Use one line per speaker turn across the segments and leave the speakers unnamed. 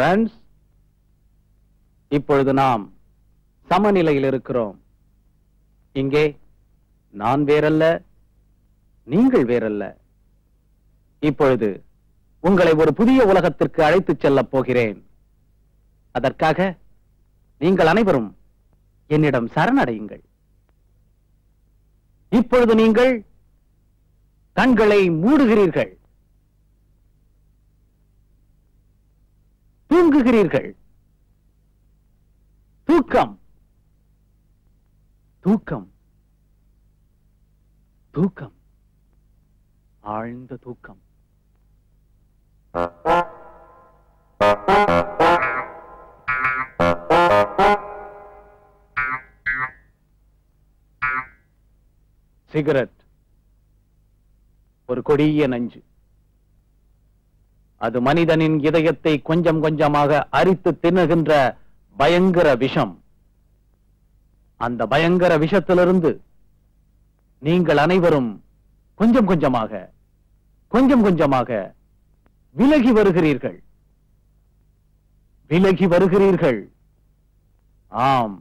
Friends, இப்பொழுது நாம் சமநிலையில் இருக்கிறோம் இங்கே நான் வேறல்ல நீங்கள் வேறல்ல இப்பொழுது உங்களை ஒரு புதிய உலகத்திற்கு அழைத்து செல்லப் போகிறேன் அதற்காக நீங்கள் அனைவரும் என்னிடம் சரணடையுங்கள் இப்பொழுது நீங்கள் கண்களை மூடுகிறீர்கள் உறங்குகிறீர்கள் தூக்கம் தூக்கம் தூக்கம் ஆழ்ந்த தூக்கம் சிகரெட் ஒரு கொடிய நஞ்சு அது மனிதனின் இதயத்தை கொஞ்சம் கொஞ்சமாக அரித்து தின்னுகின்ற பயங்கர விஷம் அந்த பயங்கர விஷத்திலிருந்து நீங்கள் அனைவரும் கொஞ்சம் கொஞ்சமாக கொஞ்சம் கொஞ்சமாக விலகி வருகிறீர்கள் விலகி வருகிறீர்கள் ஆம்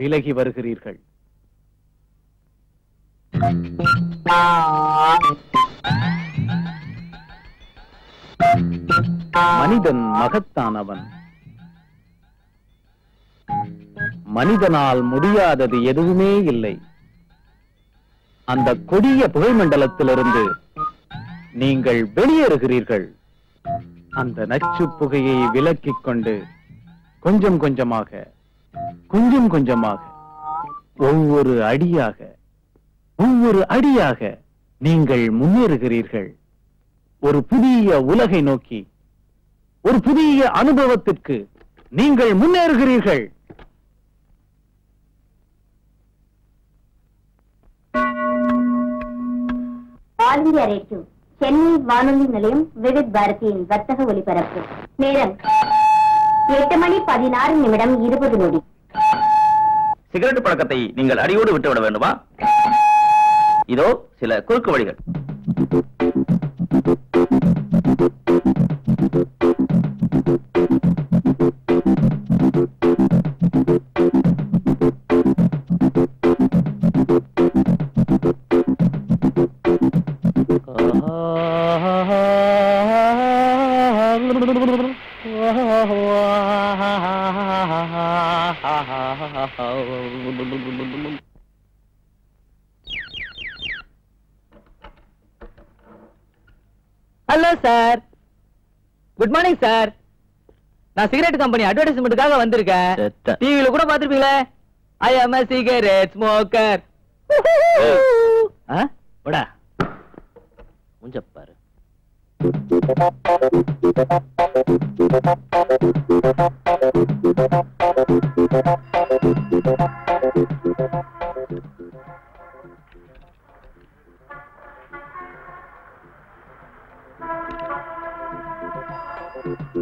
விலகி வருகிறீர்கள் மனிதன் மகத்தானவன் மனிதனால் முடியாதது எதுவுமே இல்லை அந்த கொடிய மண்டலத்திலிருந்து நீங்கள் வெளியேறுகிறீர்கள் அந்த நச்சு புகையை விலக்கிக் கொண்டு கொஞ்சம் கொஞ்சமாக கொஞ்சம் கொஞ்சமாக ஒவ்வொரு அடியாக ஒவ்வொரு அடியாக நீங்கள் முன்னேறுகிறீர்கள் ஒரு புதிய உலகை நோக்கி ஒரு புதிய அனுபவத்திற்கு நீங்கள் முன்னேறுகிறீர்கள்
ஆல் இந்தியா ரேடியோ சென்னை வானொலி நிலையம் விவித் பாரதியின் வர்த்தக ஒலிபரப்பு நேரம் எட்டு மணி பதினாறு நிமிடம் இருபது நொடி
சிகரெட் பழக்கத்தை நீங்கள் அடியோடு விட்டுவிட வேண்டுமா இதோ சில குறுக்கு வழிகள்
hello sir good morning sir நான் சிகரெட் கம்பெனி அட்வர்டைஸ்மெண்ட்டுக்காக வந்திருக்கேன் டிவியில கூட பாத்திருப்பீங்களே ஐ அம் சிகரெட் ஸ்மோக்கர் போடா முஞ்ச பாரு Good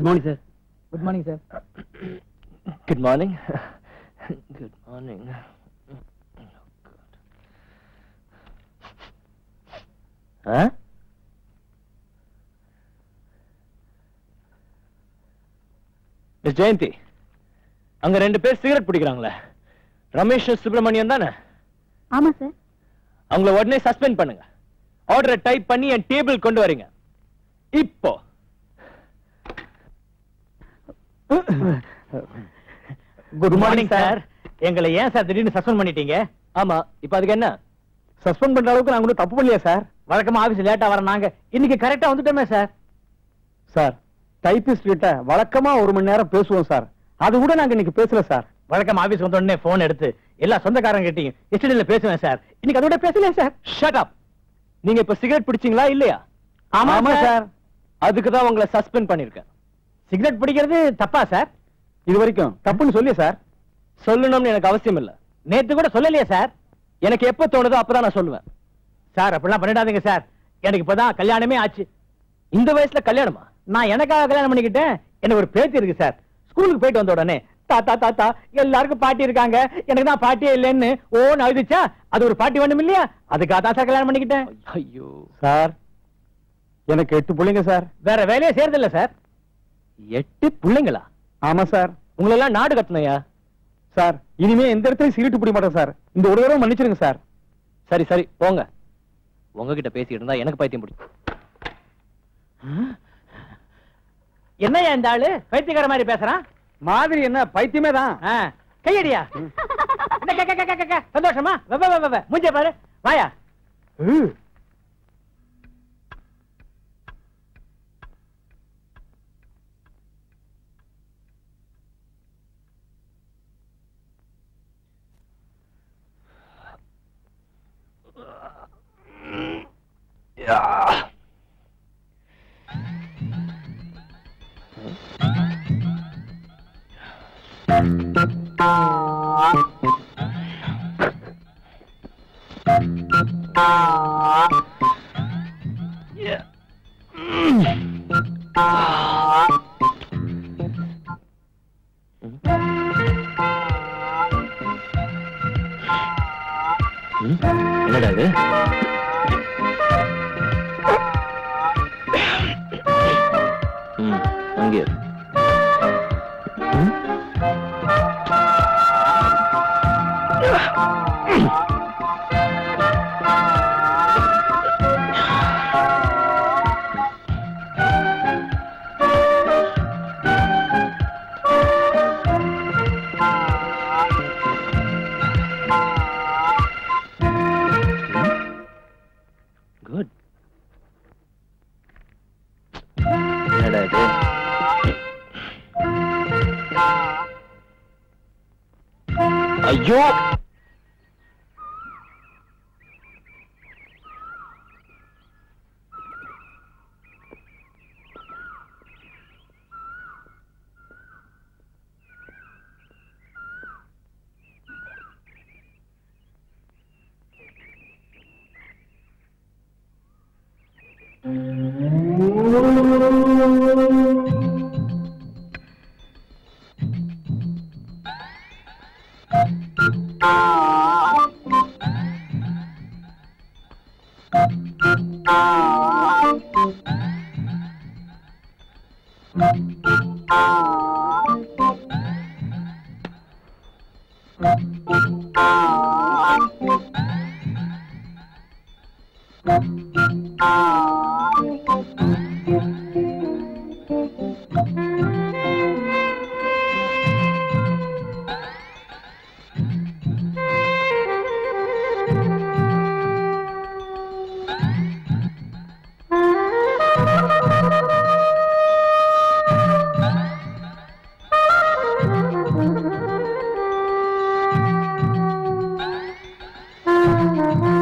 morning, sir.
Good morning, sir. Good morning, sir.
Good morning. awning. Oh, God. Huh? Miss Jayanthi அங்க ரெண்டு பேர் சிகரெட் பிடிக்கிறாங்களே ரமேஷ் சுப்பிரமணியம் தானே ஆமா சார் அவங்கள உடனே சஸ்பெண்ட் பண்ணுங்க ஆர்டரை டைப் பண்ணி என் டேபிள் கொண்டு வரீங்க இப்போ
குட் மார்னிங் சார் எங்களை ஏன் சார் திடீர்னு சஸ்பெண்ட் பண்ணிட்டீங்க ஆமா இப்ப அதுக்கு என்ன சஸ்பெண்ட் பண்ற அளவுக்கு நாங்க ஒன்றும் தப்பு பண்ணலையா சார் வழக்கமா ஆபீஸ் லேட்டா வர நாங்க இன்னைக்கு கரெக்டா வந்துட்டோமே சார்
சார் டைபிஸ்ட் கிட்ட வழக்கமா ஒரு மணி நேரம் பேசுவோம் சார் அது கூட நாங்க இன்னைக்கு பேசல சார்
வழக்கம் ஆபீஸ் வந்த உடனே போன் எடுத்து எல்லா சொந்தக்காரங்க கிட்டையும் எஸ்டர்டேல பேசுவேன் சார் இன்னைக்கு அதோட பேசல சார்
ஷட் அப் நீங்க இப்ப சிகரெட் பிடிச்சீங்களா இல்லையா
ஆமா ஆமா சார்
அதுக்கு தான் உங்களை சஸ்பெண்ட் பண்ணிருக்கேன்
சிகரெட் பிடிக்கிறது தப்பா சார்
இது வரைக்கும் தப்புன்னு சொல்லி சார் சொல்லணும்னு எனக்கு அவசியம் இல்ல
நேத்து கூட சொல்லலையே சார் எனக்கு எப்ப தோணுதோ அப்பதான் நான் சொல்லுவேன் சார் அப்படிலாம் பண்ணிடாதீங்க சார் எனக்கு இப்பதான் கல்யாணமே ஆச்சு இந்த வயசுல கல்யாணமா நான் எனக்காக கல்யாணம் பண்ணிக்கிட்டேன் எனக்கு ஒரு பேச்சு இருக்கு சார் ஸ்கூலுக்கு போயிட்டு வந்த உடனே தாத்தா தாத்தா எல்லாருக்கும் பாட்டி இருக்காங்க எனக்கு தான் பாட்டியே இல்லைன்னு ஓன்னு அழுதுச்சா அது ஒரு பாட்டி வேண்டும் இல்லையா அதுக்காக தான் சார் கல்யாணம் பண்ணிக்கிட்டேன்
ஐயோ
சார் எனக்கு எட்டு பிள்ளைங்க சார்
வேற வேலையே இல்ல சார்
எட்டு பிள்ளைங்களா ஆமா சார் உங்களெல்லாம் நாடு கட்டணையா
சார் இனிமே எந்த இடத்துலயும் சீட்டு பிடி மாட்டோம் சார் இந்த ஒரு தடவை மன்னிச்சிருங்க சார்
சரி சரி போங்க உங்ககிட்ட பேசிட்டு இருந்தா எனக்கு பைத்தியம் பிடிக்கும்
என்ன இந்த ஆளு பைத்தியக்கார மாதிரி பேசுறான்
மாதிரி என்ன பைத்தியமே தான்
கையடியா சந்தோஷமா மூஞ்ச பாரு வாயா என்னடா
இது hmm? hmm? Giang Good. Đây đây đây. Ayo. Thank you. Thank you.